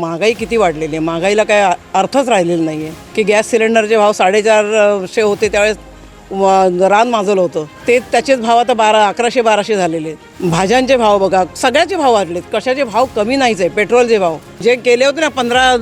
महागाई किती वाढलेली आहे? महागाईला काय अर्थच राहिलेला नाही आहे की गॅस सिलेंडरचे भाव साडेचारशे होते त्यावेळेस व- रान माजलं होतं. ते त्याचेच भाव आता बारा अकराशे बाराशे झालेले आहेत. भाज्यांचे भाव बघा सगळ्याचे भाव वाढलेत. कशाचे भाव कमी नाहीच आहे. पेट्रोलचे भाव. जे केले होते ना पंधरा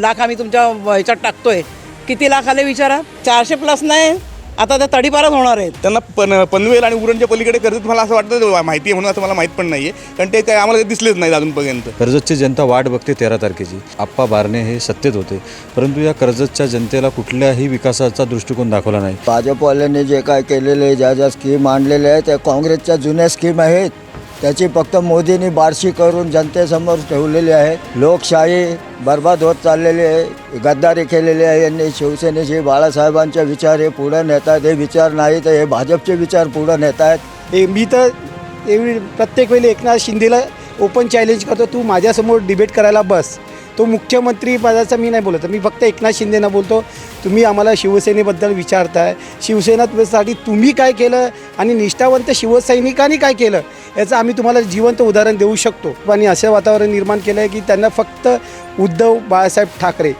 लाख आम्ही तुमच्या ह्याच्यात टाकतोय. किती लाख आले विचारा? चारशे प्लस नाही आता त्या तडीपारच होणार आहेत. त्यांना पन पनवेल आणि उरणच्या पलीकडे कर्जत मला असं वाटतं माहिती आहे म्हणून असं मला माहीत पण नाही आहे कारण ते काय आम्हाला दिसलेच नाही अजूनपर्यंत. कर्जतची जनता वाट बघते तेरा तारखेची. आप्पा बारणे हे सत्तेत होते. परंतु या कर्जतच्या जनतेला कुठल्याही विकासाचा दृष्टिकोन दाखवला नाही. भाजपवाल्यांनी जे काय केलेले ज्या ज्या स्कीम आणलेल्या आहेत त्या काँग्रेसच्या जुन्या स्कीम आहेत. त्याची फक्त मोदींनी बारशी करून जनतेसमोर ठेवलेली आहे. लोकशाही बर्बाद होत चाललेली आहे. गद्दारी केलेली आहे यांनी. शिवसेनेचे बाळासाहेबांचे विचार हे पुढं नेत आहेत हे विचार नाही तर हे भाजपचे विचार पुढं नेत आहेत हे मी तर एवढी प्रत्येक वेळी एकनाथ शिंदेला ओपन चॅलेंज करतो. तू माझ्यासमोर डिबेट करायला बस. तो मुख्यमंत्री पदाचा मी नाही बोलत मी फक्त एकनाथ शिंदेना बोलतो. तुम्ही आम्हाला शिवसेनेबद्दल विचारताय. शिवसेनासाठी तुम्ही काय केलं आणि निष्ठावंत शिवसैनिकांनी काय केलं याचं आम्ही तुम्हाला जिवंत उदाहरण देऊ शकतो. आणि असं वातावरण निर्माण केलं आहे की त्यांना फक्त उद्धव बाळासाहेब ठाकरे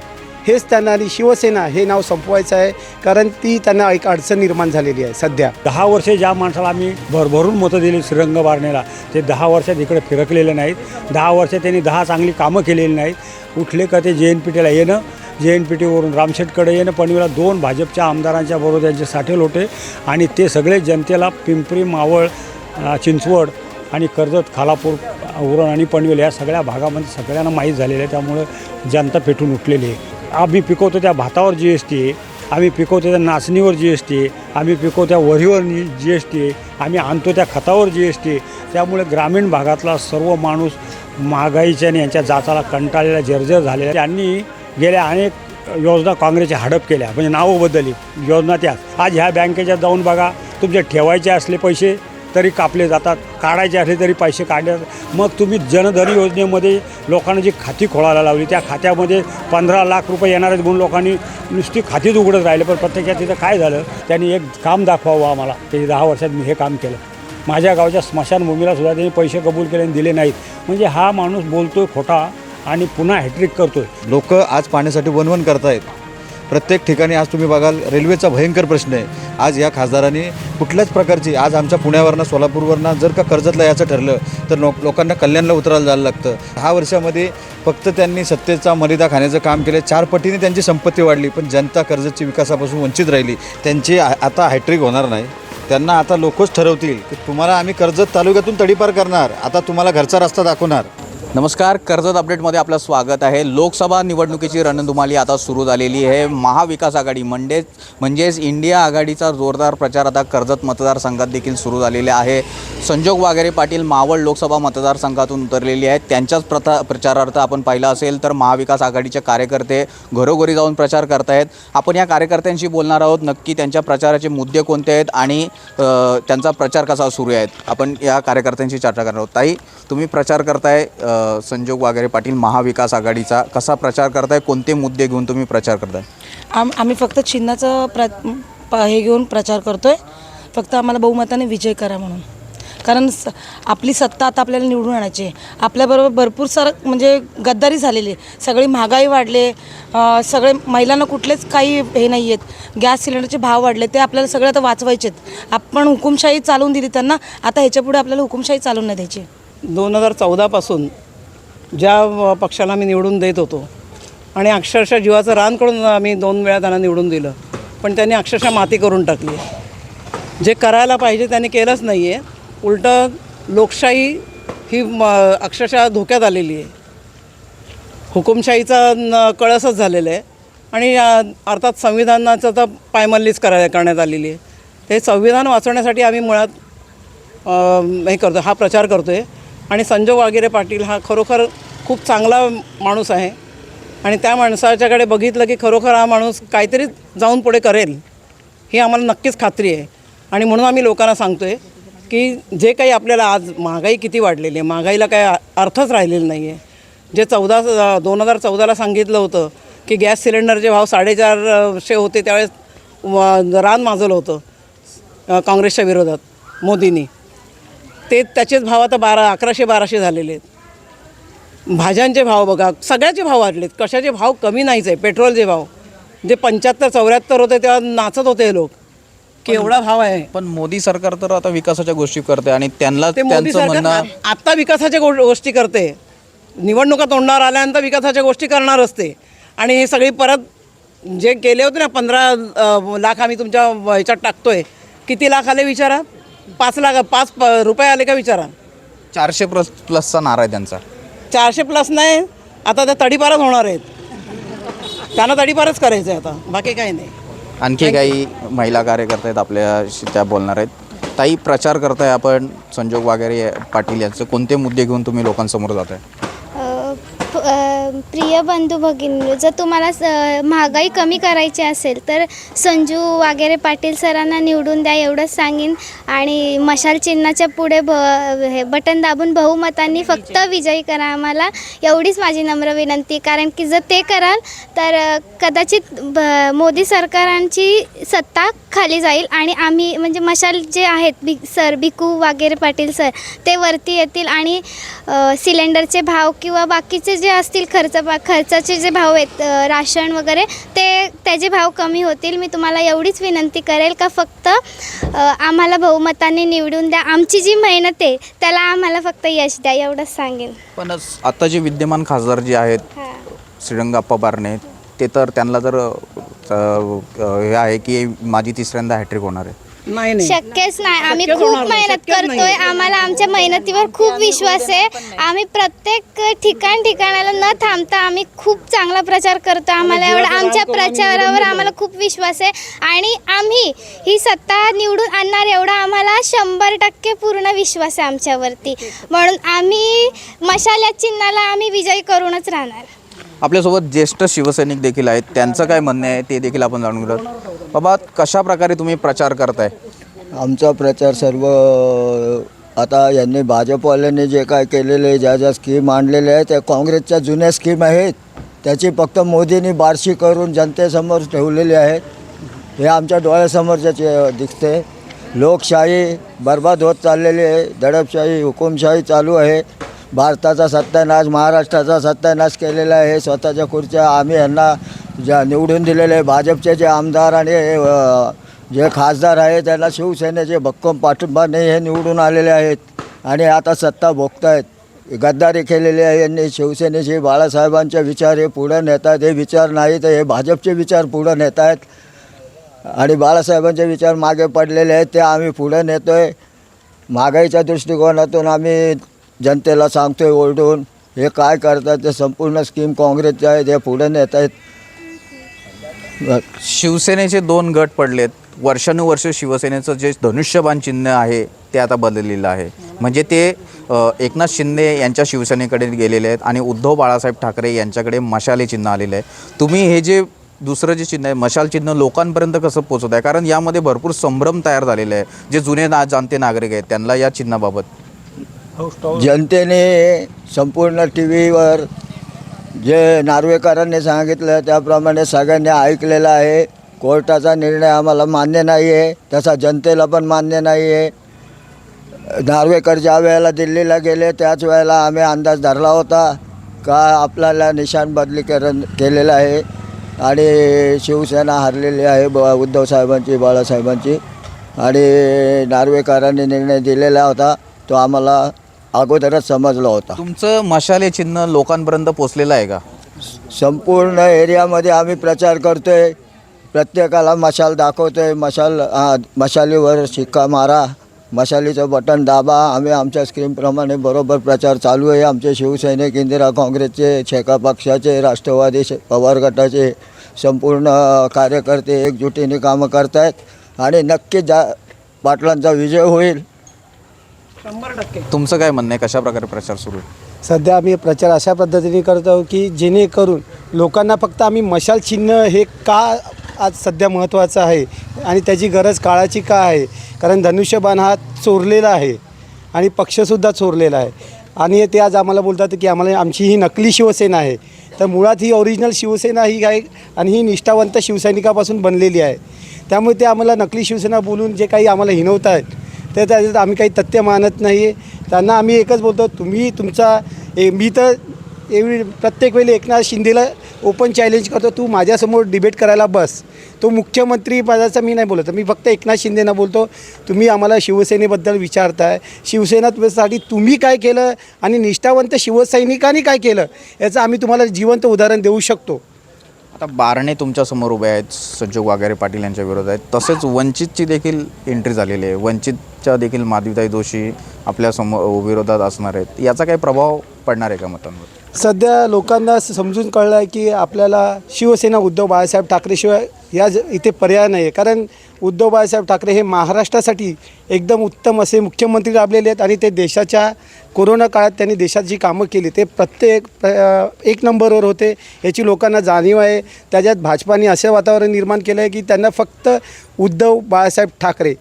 हेच त्यांना आणि शिवसेना हे नाव संपवायचं आहे कारण ती त्यांना एक अडचण निर्माण झालेली आहे सध्या. दहा वर्षे ज्या माणसाला आम्ही भरभरून मतं दिली श्रीरंग बारणेला ते दहा वर्षात इकडे फिरकलेले नाहीत. दहा वर्ष त्यांनी दहा चांगली कामं केलेली नाहीत. उठले का ते जे एन पी टीला येणं जे एन पी टीवरून रामशेटकडे येणं पनवेला दोन भाजपच्या आमदारांच्या बरोबर त्यांचे साठेल होते आणि ते सगळे जनतेला पिंपरी मावळ चिंचवड आणि कर्जत खालापूर उरण आणि पनवेल या सगळ्या भागामध्ये सगळ्यांना माहीत झालेलं आहे. त्यामुळं जनता पेटून उठलेली आहे. आम्ही पिकवतो त्या भातावर जी एस टी आम्ही पिकवतो त्या नाचणीवर जी एस टी आम्ही पिकवतो त्या वरीवर जी एस टी आम्ही आणतो त्या खतावर जी एस टी त्यामुळे ग्रामीण भागातला सर्व माणूस महागाईच्या आणि यांच्या जाचाला कंटाळलेला जर्जर झालेला त्यांनी गेल्या अनेक योजना काँग्रेसच्या हडप केल्या म्हणजे नावं बदलली. योजना त्या आज ह्या बँकेच्या जाऊन बघा तुमचे ठेवायचे असले पैसे तरी कापले जातात काढायचे असले तरी पैसे काढले जातात मग तुम्ही जनधन योजनेमध्ये लोकांना जी खाती खोळायला लावली त्या खात्यामध्ये पंधरा लाख रुपये येणार आहेत म्हणून लोकांनी नुसती खातीच उघडत राहिले. पण प्रत्येकाच्या तिथं काय झालं? त्यांनी एक काम दाखवावं आम्हाला. ते दहा वर्षात मी हे काम केलं. माझ्या गावच्या स्मशानभूमीला सुद्धा त्यांनी पैसे कबूल केले आणि दिले नाहीत. म्हणजे हा माणूस बोलतोय खोटा आणि पुन्हा हॅट्रिक करतोय. लोक आज पाण्यासाठी वनवन करतायत. प्रत्येक ठिकाणी आज तुम्ही बघाल रेल्वेचा भयंकर प्रश्न आहे. आज या खासदारांनी कुठल्याच प्रकारची आज आमच्या पुण्यावरनं सोलापूरवरनं जर का कर्जतला याचं ठरलं तर लोक लोकांना कल्याणला उतरायला जायला लागतं. दहा वर्षामध्ये फक्त त्यांनी सत्तेचा मर्यादा खाण्याचं काम केलं. चार पटीने त्यांची संपत्ती वाढली पण जनता कर्जतची विकासापासून वंचित राहिली. त्यांची आता हॅट्रिक होणार नाही. त्यांना आता लोकच ठरवतील की तुम्हाला आम्ही कर्जत तालुक्यातून तडीपार करणार. आता तुम्हाला घरचा रस्ता दाखवणार. नमस्कार कर्जत अपडेटमध्ये आपलं स्वागत आहे. लोकसभा निवडणुकीची रणधुमाली आता सुरू झालेली आहे. महाविकास आघाडी म्हणजेच म्हणजेच इंडिया आघाडीचा जोरदार प्रचार आता कर्जत मतदारसंघात देखील सुरू झालेला आहे. संजोग वाघेरे पाटील मावळ लोकसभा मतदारसंघातून उतरलेली आहेत. त्यांच्याच प्रथा प्रचारार्थ आपण पाहिलं असेल तर महाविकास आघाडीचे कार्यकर्ते घरोघरी जाऊन प्रचार करतायत. आपण या कार्यकर्त्यांशी बोलणार आहोत. नक्की त्यांच्या प्रचाराचे मुद्दे कोणते आहेत आणि त्यांचा प्रचार कसा सुरू आहे? आपण या कार्यकर्त्यांशी चर्चा करणार आहोत. ताई तुम्ही प्रचार करताय संजोग वागेरे पाटील महाविकास आघाडीचा कसा प्रचार करताय? कोणते मुद्दे घेऊन तुम्ही प्रचार करताय? आम आम्ही फक्त चिन्हाचं प्र प हे घेऊन प्रचार करतो आहे फक्त आम्हाला बहुमताने विजय करा म्हणून. कारण स आपली सत्ता आता आपल्याला निवडून आणायची आहे. आपल्याबरोबर भरपूर सारं म्हणजे गद्दारी झालेली आहे. सगळी महागाई वाढले अं, सगळे महिलांना कुठलेच काही हे नाही आहेत. गॅस सिलेंडरचे भाव वाढले ते आपल्याला सगळे आता वाचवायचे आहेत. आपण हुकुमशाही चालवून दिली त्यांना आता ह्याच्यापुढे आपल्याला हुकुमशाही चालवून नाही द्यायची. दोन हजार चौदापासून ज्या पक्षाला मी निवडून देत होतो. आणि अक्षरशः जीवाचं रान करून आम्ही दोन वेळा त्यांना निवडून दिलं. पण त्यांनी अक्षरशः माती करून टाकली. जे करायला पाहिजे त्यांनी केलंच नाही आहे उलटं लोकशाही ही म, अक्षरशः धोक्यात आलेली आहे. हुकुमशाहीचा न कळसच झालेलं आहे. आणि अर्थात संविधानाचं तर पायमल्लीच करा करण्यात आलेली आहे. ते संविधान वाचवण्यासाठी आम्ही मुळात हे करतो हा प्रचार करतो आहे आणि संजय वागेरे पाटील हा खरोखर खूप चांगला माणूस आहे. आणि त्या माणसाच्याकडे बघितलं की खरोखर हा माणूस काहीतरी जाऊन पुढे करेल ही आम्हाला नक्कीच खात्री आहे. आणि म्हणून आम्ही लोकांना सांगतो आहे की जे काही आपल्याला आज महागाई किती वाढलेली आहे महागाईला काय अर्थच राहिलेला नाही आहे जे चौदा दोन हजार चौदाला सांगितलं होतं की गॅस सिलेंडरचे भाव साडेचारशे होते त्यावेळेस रान माजलं होतं काँग्रेसच्या विरोधात मोदींनी. ते त्याचेच भाव आता बारा अकराशे बाराशे झालेले आहेत. भाज्यांचे भाव बघा सगळ्याचे भाव वाढलेत. कशाचे भाव कमी नाहीच आहे पेट्रोलचे भाव. जे पंच्याहत्तर चौऱ्याहत्तर होते तेव्हा नाचत होते हे लोक. की एवढा भाव आहे. पण मोदी सरकार तर आता विकासाच्या गोष्टी करते आणि त्यांना ते मोदी सरकार आत्ता विकासाच्या गो गोष्टी करते. निवडणुका तोंडावर आल्यानंतर विकासाच्या गोष्टी करणार असते. आणि हे सगळी परत जे केले होते ना पंधरा लाख आम्ही तुमच्या ह्याच्यात टाकतोय. किती लाख आले विचारा? पाच लाख पाच प- रुपये आले का विचारा. चारशे प्लस प्लसचा नारा आहे त्यांचा. चारशे प्लस नाही आता त्या तडीपारच होणार आहेत. त्यांना तडीपारच करायचं आहे आता बाकी काही नाही. आणखी काही महिला कार्यकर्ते आहेत आपल्याशी त्या बोलणार आहेत. ताई प्रचार करताय आपण संजोग वगैरे पाटील यांचे. कोणते मुद्दे घेऊन तुम्ही लोकांसमोर जात आहे अ, प- अ, प्रिय बंधू भगिनी जर तुम्हाला स- महागाई कमी करायची असेल तर संजू वागेरे पाटील सरांना निवडून द्या एवढंच सांगेन. आणि मशाल चिन्हाच्या पुढे ब हे बटन दाबून बहुमतांनी फक्त विजयी करा आम्हाला. एवढीच माझी नम्र विनंती कारण की जर ते कराल तर कदाचित ब मोदी सरकारांची सत्ता खाली जाईल आणि आम्ही म्हणजे मशाल जे आहेत बि सर भिकू वागेरे पाटील सर ते वरती येतील आणि सिलेंडरचे भाव किंवा बाकीचे जे असतील खर्च खर्चाचे जे भाव आहेत राशन वगैरे ते त्याचे भाव कमी होतील. मी तुम्हाला एवढीच विनंती करेल का फक्त आम्हाला बहुमताने निवडून द्या. आमची जी मेहनत आहे त्याला आम्हाला फक्त यश द्या एवढंच सांगेन. पण आता जे विद्यमान खासदार जे आहेत श्रीरंगाप्पा बारणे ते तर त्यांना अ, हे आहे की माझी तिसऱ्यांदा हॅट्रिक होणार आहे. नाही नाही. शक्यच नाही. आम्ही शक्यच खूप होणार नाही, मेहनत शक्यच करतोय. आम्हाला आमच्या मेहनतीवर खूप विश्वास आहे. आम्ही प्रत्येक ठिकाण ठिकाणाला न थांबता आम्ही खूप चांगला प्रचार करतो. आम्हाला एवढा आमच्या प्रचारावर आम्हाला खूप विश्वास आहे. आणि आम्ही ही सत्ता निवडून आणणार एवढा आम्हाला शंभर टक्के पूर्ण विश्वास आहे आमच्यावरती. म्हणून आम्ही मशाल या चिन्हाला आम्ही विजयी करूनच राहणार. आपल्यासोबत ज्येष्ठ शिवसैनिक देखील आहेत. त्यांचं काय म्हणणं आहे ते देखील आपण जाणून घेऊ बाबा कशा प्रकारे तुम्ही प्रचार करताय? आमचा प्रचार सर्व आता यांनी भाजपवाल्यांनी जे काय केलेले ज्या ज्या स्कीम आणलेल्या आहेत त्या काँग्रेसच्या जुन्या स्कीम आहेत. त्याची फक्त मोदींनी बारशी करून जनतेसमोर ठेवलेली आहेत. हे आमच्या डोळ्यासमोरचे दिसते. लोकशाही बर्बाद होत चाललेली आहे. दडपशाही हुकुमशाही चालू आहे. भारताचा सत्यानाश महाराष्ट्राचा सत्यानाश केलेला आहे. स्वतःच्या खुर्च्या आम्ही यांना ज्या निवडून दिलेले आहे भाजपचे जे आमदार आणि जे खासदार आहे त्यांना शिवसेनेचे भक्कम पाठिंबा नाही हे निवडून आलेले आहेत आणि आता सत्ता भोगतायत. गद्दारी केलेली आहे यांनी शिवसेनेचे बाळासाहेबांचे विचार हे पुढं नेत आहेत हे विचार नाही तर हे भाजपचे विचार पुढं नेत आहेत आणि बाळासाहेबांचे विचार मागे पडलेले आहेत ते आम्ही पुढं नेतो आहे महागाईच्या दृष्टिकोनातून आम्ही जनतेला सांगतो आहे ओरडून हे काय करतात ते संपूर्ण स्कीम काँग्रेसचे आहेत हे पुढं नेत आहेत शिवसेनेचे दोन गट पडलेत. वर्षानुवर्ष शिवसेनेचं जे धनुष्यबाण चिन्ह आहे ते आता बदललेलं आहे. म्हणजे ते एकनाथ शिंदे यांच्या शिवसेनेकडे गेलेले आहेत आणि उद्धव बाळासाहेब ठाकरे यांच्याकडे मशाले चिन्ह आलेलं आहे तुम्ही हे जे दुसरं जे चिन्ह आहे मशाल चिन्ह लोकांपर्यंत कसं पोचवत आहे? कारण यामध्ये भरपूर संभ्रम तयार झालेले आहे जे जुने ना जाणते नागरिक आहेत त्यांना या चिन्हाबाबत. जनतेने संपूर्ण टी व्हीवर जे नार्वेकरांनी सांगितलं त्याप्रमाणे सगळ्यांनी ऐकलेलं आहे. कोर्टाचा निर्णय आम्हाला मान्य नाही आहे तसा जनतेला पण मान्य नाही आहे नार्वेकर ज्या वेळेला दिल्लीला गेले त्याच वेळेला आम्ही अंदाज धरला होता का आपल्याला निशाण बदलीकरण केलेलं आहे. आणि शिवसेना हरलेली आहे ब उद्धव साहेबांची बाळासाहेबांची. आणि नार्वेकरांनी निर्णय दिलेला होता तो आम्हाला अगोदरच समजला होता. तुमचं मशाले चिन्ह लोकांपर्यंत पोचलेलं आहे का? संपूर्ण एरियामध्ये आम्ही प्रचार करतो आहे प्रत्येकाला मशाल दाखवतो आहे मशाल हा, मशालीवर शिक्का मारा. मशालीचं बटन दाबा. आम्ही आमच्या स्कीमप्रमाणे बरोबर प्रचार चालू आहे. आमचे शिवसैनिक इंदिरा काँग्रेसचे शेका पक्षाचे राष्ट्रवादी पवार गटाचे संपूर्ण कार्यकर्ते एकजुटीने कामं करत आहेत आणि नक्कीच जा पाटलांचा विजय होईल शंभर टक्के. तुमचं काय म्हणणं आहे? कशा प्रकारे प्रचार सुरू आहे? सध्या आम्ही प्रचार अशा पद्धतीने करतो की जेणेकरून लोकांना फक्त आम्ही मशाल चिन्ह हे का आज सध्या महत्त्वाचं आहे आणि त्याची गरज काळाची का आहे? कारण धनुष्यबाण हा चोरलेला आहे आणि पक्षसुद्धा चोरलेला आहे. आणि ते आज आम्हाला बोलतात की आम्हाला आमची ही नकली शिवसेना आहे. तर मुळात ही ओरिजिनल शिवसेना ही आहे आणि ही निष्ठावंत शिवसैनिकापासून बनलेली आहे. त्यामुळे ते आम्हाला नकली शिवसेना बोलून जे काही आम्हाला हिनवत आहेत तर त्याच्यात आम्ही काही तथ्य मानत नाही आहे त्यांना आम्ही एकच बोलतो तुम्ही तुमचा ए मी तर एवढी प्रत्येक वेळी एकनाथ शिंदेला ओपन चॅलेंज करतो तू माझ्यासमोर डिबेट करायला बस. तो मुख्यमंत्री पदाचा मी नाही बोलत मी फक्त एकनाथ शिंदेना बोलतो तुम्ही आम्हाला शिवसेनेबद्दल विचारताय. शिवसेनासाठी तुम्ही काय केलं आणि निष्ठावंत शिवसैनिकांनी काय केलं याचं आम्ही तुम्हाला जिवंत उदाहरण देऊ शकतो. आता बारणे तुमच्यासमोर उभे आहेत संजोग वाघेरे पाटील यांच्या विरोधात. आहेत तसेच वंचितची देखील एंट्री झालेली आहे. वंचितच्या देखील माधवीताई जोशी आपल्यासमोर विरोधात असणार आहेत. याचा काही प्रभाव पडणार आहे का मतांवर? सध्या लोकांना समजून कळलं आहे की आपल्याला शिवसेना उद्धव बाळासाहेब ठाकरेशिवाय या ज इथे पर्याय नाही आहे कारण उद्धव बाळासाहेब ठाकरे हे महाराष्ट्रासाठी एकदम उत्तम असे मुख्यमंत्री लाभलेले आहेत आणि ते देशाच्या कोरोना काळात त्यांनी देशात जी कामं केली ते प्रत्येक प्र- एक नंबरवर होते. याची लोकांना जाणीव आहे. त्याच्यात भाजपाने असं वातावरण निर्माण केलं आहे की त्यांना फक्त उद्धव बाळासाहेब ठाकरे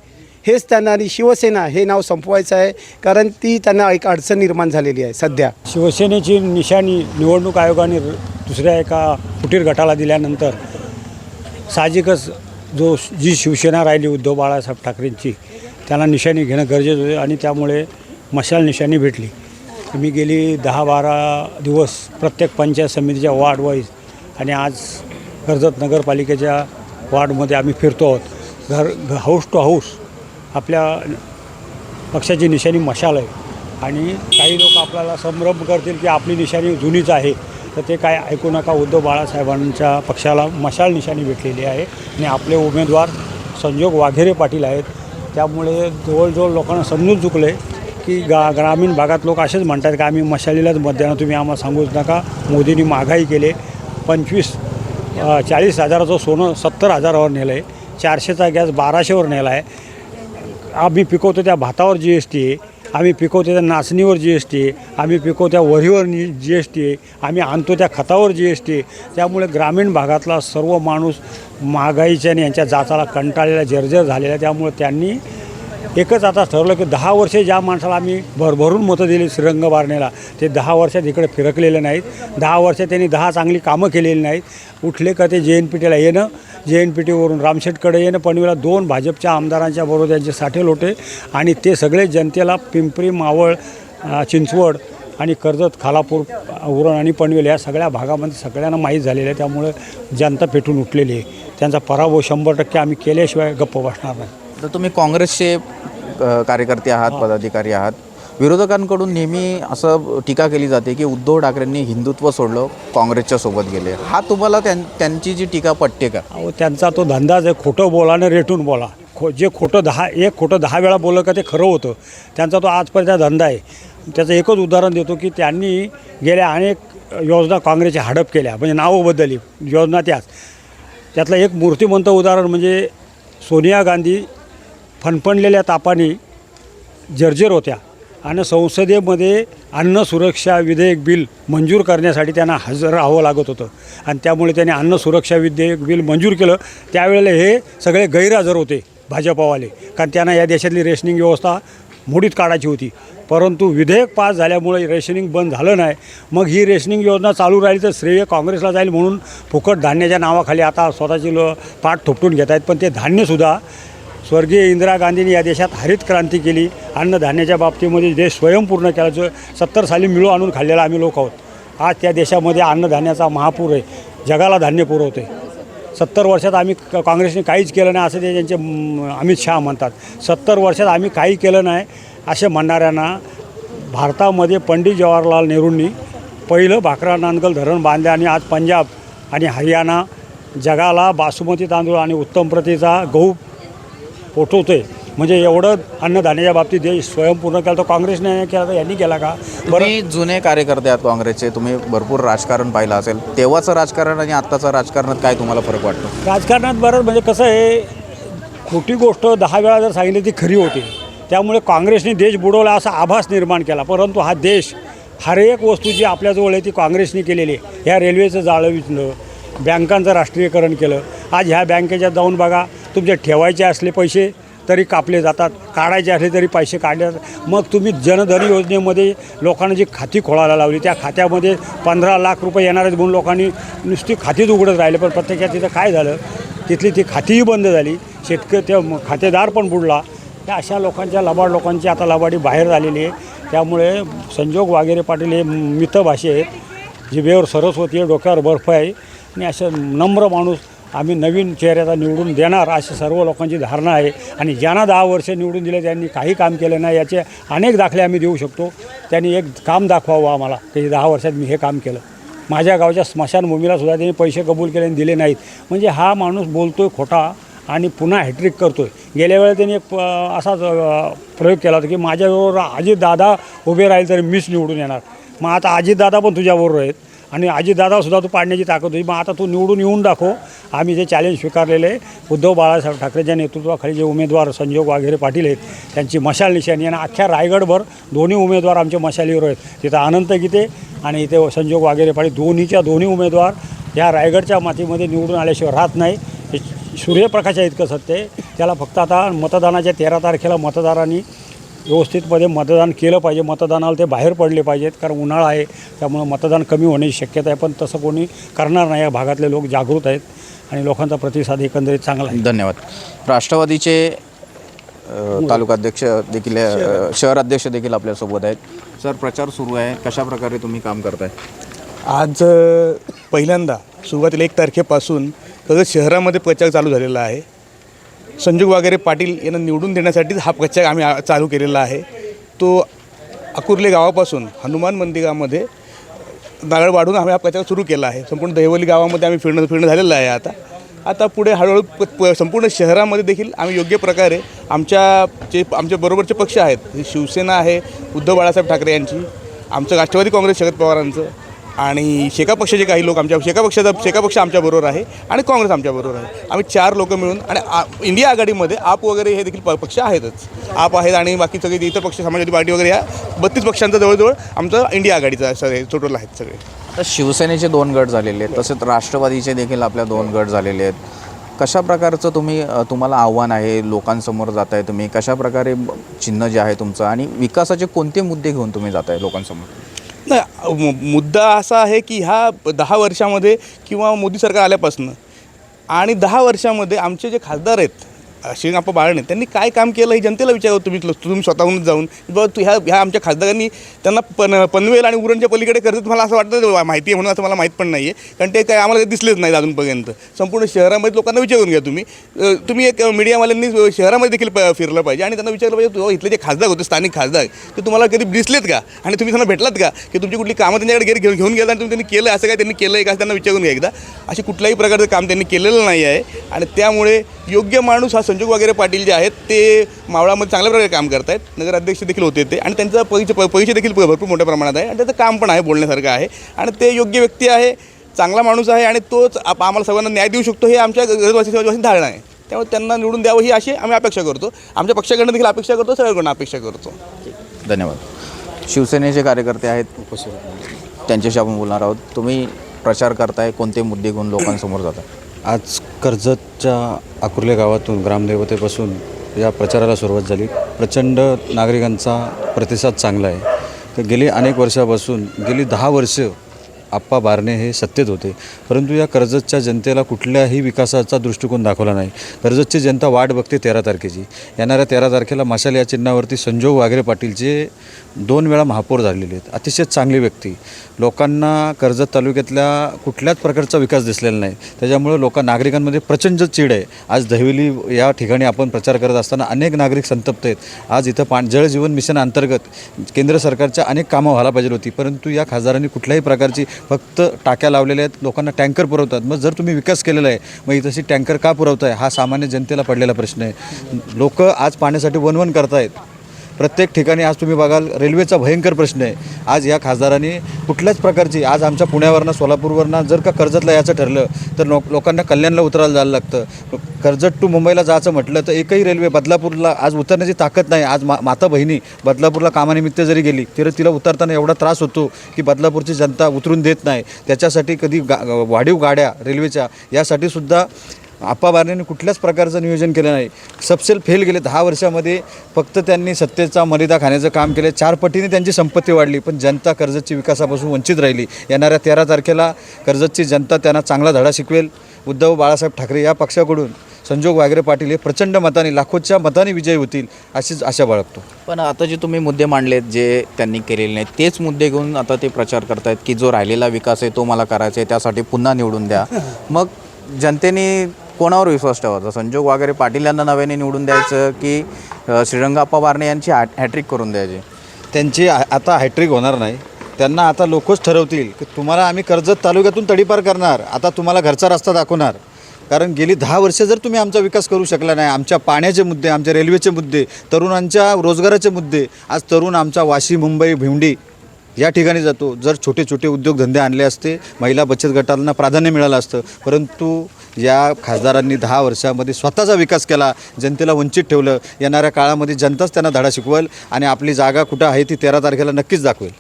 हेच त्यांना आणि शिवसेना हे नाव संपवायचं आहे कारण ती त्यांना एक अडचण निर्माण झालेली आहे सध्या. शिवसेनेची निशाणी निवडणूक आयोगाने दुसऱ्या एका फुटीर गटाला दिल्यानंतर साहजिकच जो जी शिवसेना राहिली उद्धव बाळासाहेब ठाकरेंची त्यांना निशाणी घेणं गरजेचं होते आणि त्यामुळे मशाल निशाणी भेटली. मी गेली दहा बारा दिवस प्रत्येक पंचायत समितीच्या वार्ड वाईज आणि आज कर्जत नगरपालिकेच्या वार्डमध्ये आम्ही फिरतो आहोत. घर हाऊस टू हाऊस आपल्या पक्षाची निशाणी मशाल आहे. आणि काही लोक आपल्याला संभ्रम करतील की आपली निशाणी जुनीच आहे. तर ते काय ऐकू नका. उद्धव बाळासाहेबांच्या पक्षाला मशाल निशाणी भेटलेली आहे. आणि आपले उमेदवार संजोग वाघेरे पाटील आहेत. त्यामुळे जवळजवळ लोकांना समजून चुकलं आहे की गा ग्रामीण भागात लोक असेच म्हणतात की आम्ही मशालीलाच मत देणार तुम्ही आम्हाला सांगूच नका. मोदींनी महागाई केले पंचवीस चाळीस हजाराचं सोनं सत्तर हजारावर नेलं आहे चारशेचा गॅस बाराशेवर नेला आहे आम्ही पिकवतो त्या भातावर जी एस टी आहे. आम्ही पिकवतो त्या नाचणीवर जी एस टी आहे. आम्ही पिकवतो त्या वरीवर जी एस टी आहे. आम्ही आणतो त्या खतावर जी एस टी आहे. त्यामुळे ग्रामीण भागातला सर्व माणूस महागाईच्या आणि यांच्या जाचाला कंटाळलेला जर्जर झालेला त्यामुळे त्यांनी एकच आता ठरवलं की दहा वर्षे ज्या माणसाला आम्ही भरभरून मतं दिली श्रीरंग बारणेला ते दहा वर्षात इकडे फिरकलेले नाहीत. दहा वर्षात त्यांनी दहा चांगली कामं केलेली नाहीत. उठले का ते जे एन पी टीला येणं जे एन पी टीवरून रामशेटकडे येणं पनवेला दोन भाजपच्या आमदारांच्या बरोबर त्यांचे साठे लोटे आणि ते सगळे जनतेला पिंपरी मावळ चिंचवड आणि कर्जत खालापूर उरण आणि पनवेल या सगळ्या भागामध्ये सगळ्यांना माहीत झालेलं आहे. त्यामुळे जनता पेटून उठलेली आहे. त्यांचा पराभव शंभर टक्के आम्ही केल्याशिवाय गप्प बसणार नाही. तर तुम्ही काँग्रेसचे कार्यकर्ते आहात पदाधिकारी आहात. विरोधकांकडून नेहमी असं टीका केली जाते की उद्धव ठाकरेंनी हिंदुत्व सोडलं काँग्रेसच्या सोबत गेले. हा तुम्हाला त्यां त्यांची जी टीका पटते का? अहो त्यांचा तो धंदाच आहे खोटं बोला आणि रेटून बोला. खो जे खोटं दहा एक खोटं दहा वेळा बोललं का ते खरं होतं. त्यांचा तो आजपर्यंत धंदा आहे. त्याचं एकच उदाहरण देतो की त्यांनी गेल्या अनेक योजना काँग्रेसच्या हडप केल्या. म्हणजे नावं बदलली योजना त्याच. त्यातलं एक मूर्तिमंत उदाहरण म्हणजे सोनिया गांधी फणफणलेल्या तापाने जर्जर होत्या. आणि संसदेमध्ये अन्न सुरक्षा विधेयक बिल मंजूर करण्यासाठी त्यांना हजर राहावं लागत होतं. आणि त्यामुळे त्यांनी अन्न सुरक्षा विधेयक बिल मंजूर केलं. त्यावेळेला हे सगळे गैरहजर होते भाजपावाले. कारण त्यांना या देशातली रेशनिंग व्यवस्था मोडीत काढायची होती. परंतु विधेयक पास झाल्यामुळे रेशनिंग बंद झालं नाही. मग ही रेशनिंग योजना चालू राहिली तर श्रेय काँग्रेसला जाईल म्हणून फुकट धान्याच्या नावाखाली आता स्वतःची ल पाठ थोपटून घेत आहेत पण ते धान्यसुद्धा स्वर्गीय इंदिरा गांधींनी या देशात हरित क्रांती केली. अन्नधान्याच्या बाबतीमध्ये देश स्वयंपूर्ण केला. जो सत्तर साली मिळू आणून खाल्लेला आम्ही लोक आहोत. आज त्या देशामध्ये अन्नधान्याचा महापूर आहे. जगाला धान्य पुरवते सत्तर वर्षात आम्ही काँग्रेसने काहीच केलं नाही असं ते त्यांचे अमित शहा म्हणतात. सत्तर वर्षात आम्ही काही केलं नाही असे म्हणणाऱ्यांना भारतामध्ये पंडित जवाहरलाल नेहरूंनी पहिलं भाकरा नानगल धरण बांधले आणि आज पंजाब आणि हरियाणा जगाला बासुमती तांदूळ आणि उत्तम प्रतीचा गहू पोटवतोय. म्हणजे एवढं अन्नधान्याच्या बाबतीत देश स्वयंपूर्ण केला तर काँग्रेसने केला तर यांनी केला का? बरं. जुने कार्यकर्ते आहात काँग्रेसचे तुम्ही भरपूर राजकारण पाहिलं असेल. तेव्हाचं राजकारण आणि आत्ताचं राजकारणात काय तुम्हाला फरक वाटतो? राजकारणात बरंच म्हणजे कसं आहे खोटी गोष्ट दहा वेळा जर सांगितली ती खरी होती. त्यामुळे काँग्रेसने देश बुडवला असा आभास निर्माण केला. परंतु हा देश हर एक वस्तू जी आपल्याजवळ आहे ती काँग्रेसने केलेली आहे. ह्या रेल्वेचं जाळं विचलं बँकांचं राष्ट्रीयकरण केलं. आज ह्या बँकेच्यात जाऊन बघा तुमचे ठेवायचे असले पैसे तरी कापले जातात काढायचे असले तरी पैसे काढले जातात. मग तुम्ही जनधन योजनेमध्ये लोकांना जी खाती खोळायला लावली त्या खात्यामध्ये पंधरा लाख रुपये येणार आहेत म्हणून लोकांनी नुसती खातीच उघडत राहिले. पण प्रत्यक्षात तिथं काय झालं? तिथली ती खातीही बंद झाली. शेतकरी त्या खातेदार पण बुडला. त्या अशा लोकांच्या लबाड लोकांची आता लबाडी बाहेर झालेली आहे. त्यामुळे संजोग वागेरे पाटील हे मितभाषी आहेत. जिभेवर सरस्वती आहे डोक्यावर बर्फ आहे. आणि अशा नम्र माणूस आम्ही नवीन चेहऱ्याचा निवडून देणार अशी सर्व लोकांची धारणा आहे. आणि ज्यांना दहा वर्ष निवडून दिले त्यांनी काही काम केलं नाही याचे अनेक दाखले आम्ही देऊ शकतो. त्यांनी एक काम दाखवावं आम्हाला की दहा वर्षात मी हे काम केलं. माझ्या गावच्या स्मशानभूमीला सुद्धा त्यांनी पैसे कबूल केले आणि दिले नाहीत. म्हणजे हा माणूस बोलतो आहे खोटा आणि पुन्हा हॅट्रिक करतोय. गेल्या वेळेला त्यांनी एक असाच प्रयोग केला होता की माझ्याबरोबर अजितदादा उभे राहील तरी मीच निवडून येणार. मग आता अजितदादा पण तुझ्याबरोबर आहेत. आणि आजीदादासुद्धा तू पाडण्याची ताकद होती. मग आता तू निवडून येऊन दाखव. आम्ही जे चॅलेंज स्वीकारलेले आहे. उद्धव बाळासाहेब ठाकरेच्या नेतृत्वाखाली जे उमेदवार संजोग वाघेरे पाटील आहेत त्यांची मशाल निशाणी आणि अख्ख्या रायगडभर दोन्ही उमेदवार आमच्या मशालीवर आहेत. तिथं अनंत गीते आणि इथे संजोग वाघेरे पाटील दोन्हीच्या दोन्ही उमेदवार या रायगडच्या मातीमध्ये निवडून आल्याशिवाय राहत नाही. हे सूर्यप्रकाशा इतकं सत्य आहे. त्याला फक्त आता मतदानाच्या तेरा तारखेला मतदारांनी व्यवस्थितमध्ये मतदान केलं पाहिजे. मतदानाला ते बाहेर पडले पाहिजेत कारण उन्हाळा आहे त्यामुळं मतदान कमी होण्याची शक्यता आहे. पण तसं कोणी करणार नाही. या भागातले लोक जागृत आहेत आणि लोकांचा प्रतिसाद एकंदरीत चांगला आहे. धन्यवाद. राष्ट्रवादीचे तालुकाध्यक्ष देखील अ, शहराध्यक्ष देखील आपल्यासोबत आहेत. सर प्रचार सुरू आहे. कशा प्रकारे तुम्ही काम करताय? आज पहिल्यांदा सुरुवातीला एक तारखेपासून कर्जत शहरामध्ये प्रचार चालू झालेला आहे. संजोग वगैरे पाटील यांना निवडून देण्यासाठीच हा प्रचार आम्ही चालू केलेला आहे. तो अकुर्ले गावापासून हनुमान मंदिरामध्ये नारळ वाढून आम्ही हा प्रचार सुरू केला आहे. संपूर्ण दहिवली गावामध्ये आम्ही फिरणं फिरणं झालेलं आहे आता. आता पुढे हळूहळू प- प- संपूर्ण शहरामध्ये देखील आम्ही योग्य प्रकारे आमच्या जे आमच्या बरोबरचे पक्ष आहेत शिवसेना आहे उद्धव बाळासाहेब ठाकरे यांची आमचं राष्ट्रवादी काँग्रेस शरद पवारांचं आणि शेका पक्षाचे काही लोक आमच्या शेका पक्षाचा शेका पक्ष आमच्याबरोबर आहे आणि काँग्रेस आमच्याबरोबर आहे. आम्ही चार लोक मिळून आणि आ- इंडिया आघाडीमध्ये आप वगैरे हे देखील प पक्ष आहेतच. आप आहेत आणि बाकी सगळे इतर पक्ष समाजवादी पार्टी वगैरे या बत्तीस पक्षांचा जवळजवळ आमचं इंडिया आघाडीचा सगळे टोटल आहेत सगळे. आता शिवसेनेचे दोन गट झालेले आहेत तसेच राष्ट्रवादीचे देखील आपल्या दोन गट झालेले आहेत. कशा प्रकारचं तुम्ही तुम्हाला आव्हान आहे? लोकांसमोर जात आहे तुम्ही. कशा प्रकारे चिन्ह जे आहे तुमचं? आणि विकासाचे कोणते मुद्दे घेऊन तुम्ही जात आहे लोकांसमोर? नाही मुद्दा असा आहे की ह्या दहा वर्षामध्ये किंवा मोदी सरकार आल्यापासून आणि दहा वर्षामध्ये आमचे जे खासदार आहेत श्रीराप्पा बाळणे त्यांनी काय काम केलं हे जनतेला विचारावं. तुम्ही तुम्ही स्वतःहून जाऊन. बाबा तू ह्या ह्या आमच्या खासदारांनी त्यांना पन पनवेल आणि उरणच्या पलीकडे करत मला असं वाटतं माहिती आहे म्हणून असं मला माहीत पण नाही आहे कारण ते काय आम्हाला दिसलेच नाहीत अजूनपर्यंत. संपूर्ण शहरामध्ये लोकांना विचारून घ्या तुम्ही. तुम्ही एक मीडियावाल्यांनी शहरामध्ये देखील प- फिरलं पाहिजे आणि त्यांना विचारलं पाहिजे तू इथले जे खासदार होते स्थानिक खासदार ते तुम्हाला कधी दिसलेत का? आणि तुम्ही त्यांना भेटलात का? की तुमची कुठली कामं त्यांच्याकडे घरी घेऊन घेऊन गेला आणि तुम्ही त्यांनी केलं असं काय त्यांनी केलं आहे का त्यांना विचारून घ्या एकदा. अशी कुठल्याही प्रकारचं काम त्यांनी केलेलं नाही आहे. आणि त्यामुळे योग्य माणूस हा संजोग वगैरे पाटील जे आहेत ते मावळामध्ये चांगल्या प्रकारे काम करत आहेत नगराध्यक्ष देखील होते ते. आणि त्यांचा परिचय प- परिचय देखील भरपूर मोठ्या प्रमाणात आहे. आणि त्याचं काम पण आहे बोलण्यासारखं आहे. आणि ते योग्य व्यक्ती आहे चांगला माणूस आहे आणि तोच आप आम्हाला सर्वांना न्याय देऊ शकतो हे आमच्या गरजवासी धारणा आहे. त्यामुळे त्यांना निवडून द्यावं ही अशी आम्ही अपेक्षा करतो. आमच्या पक्षाकडनं देखील अपेक्षा करतो सगळ्यांकडून अपेक्षा करतो. धन्यवाद. शिवसेनेचे कार्यकर्ते आहेत त्यांच्याशी आपण बोलणार आहोत. तुम्ही प्रचार करताय कोणते मुद्दे घेऊन लोकांसमोर जाता? आज कर्जतच्या अकुर्ले गावातून ग्रामदेवतेपासून या प्रचाराला सुरुवात झाली. प्रचंड नागरिकांचा प्रतिसाद चांगला आहे. तर गेली अनेक वर्षापासून गेली दहा वर्ष आप्पा बारणे हे सत्तेत होते. परंतु या कर्जतच्या जनतेला कुठल्याही विकासाचा दृष्टिकोन दाखवला नाही. कर्जतची जनता वाट बघते तेरा तारखेची. येणाऱ्या तेरा तारखेला मशाल या चिन्हावरती संजोग वाघरे पाटील जे दोन वेळा महापौर झालेले आहेत. अतिशय चांगली व्यक्ती. लोकांना कर्जत तालुक्यातल्या कुठल्याच प्रकारचा विकास दिसलेला नाही. त्याच्यामुळे लोक नागरिकांमध्ये प्रचंड चीड आहे. आज दहिवली या ठिकाणी आपण प्रचार करत असताना अनेक नागरिक संतप्त आहेत. आज इथं पाण जलजीवन मिशन अंतर्गत केंद्र सरकारच्या अनेक कामं व्हायला पाहिजे होती. परंतु या खासदारांनी कुठल्याही प्रकारची फक्त टाक्या लावलेल्या आहेत. लोकांना टँकर पुरवतात. मग जर तुम्ही विकास केलेला आहे मग इथंशी टँकर का पुरवताय? हा सामान्य जनतेला पडलेला प्रश्न आहे. लोक आज पाण्यासाठी वनवन करतायत. प्रत्येक ठिकाणी आज तुम्ही बघाल रेल्वेचा भयंकर प्रश्न आहे. आज या खासदारांनी कुठल्याच प्रकारची आज आमच्या पुण्यावरनं सोलापूरवरनं जर का कर्जतला यायचं ठरलं तर लोक लोकांना कल्याणला उतरायला जायला लागतं. कर्जत टू मुंबईला जायचं म्हटलं तर एकही रेल्वे बदलापूरला आज उतरण्याची ताकद नाही. आज मा माता बहिणी बदलापूरला कामानिमित्त जरी गेली तरी तिला उतरताना एवढा त्रास होतो की बदलापूरची जनता उतरून देत नाही. त्याच्यासाठी कधी गा वाढीव गाड्या रेल्वेच्या यासाठी सुद्धा आप्पा बारनेने कुठल्याच प्रकारचं नियोजन केलं नाही. सबसेल फेल गेले दहा वर्षामध्ये. फक्त त्यांनी सत्तेचा मर्यादा खाण्याचं काम केलं. चार पटीने त्यांची संपत्ती वाढली पण जनता कर्जतची विकासापासून वंचित राहिली. येणाऱ्या तेरा तारखेला कर्जतची जनता त्यांना चांगला धडा शिकवेल. उद्धव बाळासाहेब ठाकरे या पक्षाकडून संजोग वागरे पाटील हे प्रचंड मताने लाखोच्या मताने विजयी होतील अशीच आशा बाळगतो. पण आता जे तुम्ही मुद्दे मांडलेत जे त्यांनी केलेले नाहीत तेच मुद्दे घेऊन आता ते प्रचार करतायत की जो राहिलेला विकास आहे तो मला करायचा आहे त्यासाठी पुन्हा निवडून द्या. मग जनतेने कोणावर विश्वास ठेवायचा? संजोग वगैरे पाटील यांना नव्याने निवडून द्यायचं की श्रीरंगाप्पा बारणे यांची हॅ हॅट्रिक करून द्यायची? त्यांची आता हॅट्रिक होणार नाही. त्यांना आता लोकच ठरवतील की तुम्हाला आम्ही कर्जत तालुक्यातून तडीपार करणार आता तुम्हाला घरचा रस्ता दाखवणार. कारण गेली दहा वर्ष जर तुम्ही आमचा विकास करू शकला नाही आमच्या पाण्याचे मुद्दे आमच्या रेल्वेचे मुद्दे तरुणांच्या रोजगाराचे मुद्दे आज तरुण आमचा वाशी मुंबई भिवंडी या ठिकाणी जातो. जर छोटे छोटे उद्योगधंदे आणले असते महिला बचत गटांना प्राधान्य मिळालं असतं परंतु या खासदारांनी दहा वर्षामध्ये स्वतःचा विकास केला जनतेला वंचित ठेवलं येणाऱ्या काळामध्ये जनताच त्यांना धडा शिकवल आणि आपली जागा कुठं आहे ती तेरा तारखेला नक्कीच दाखवेल.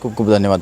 खूप खूप धन्यवाद.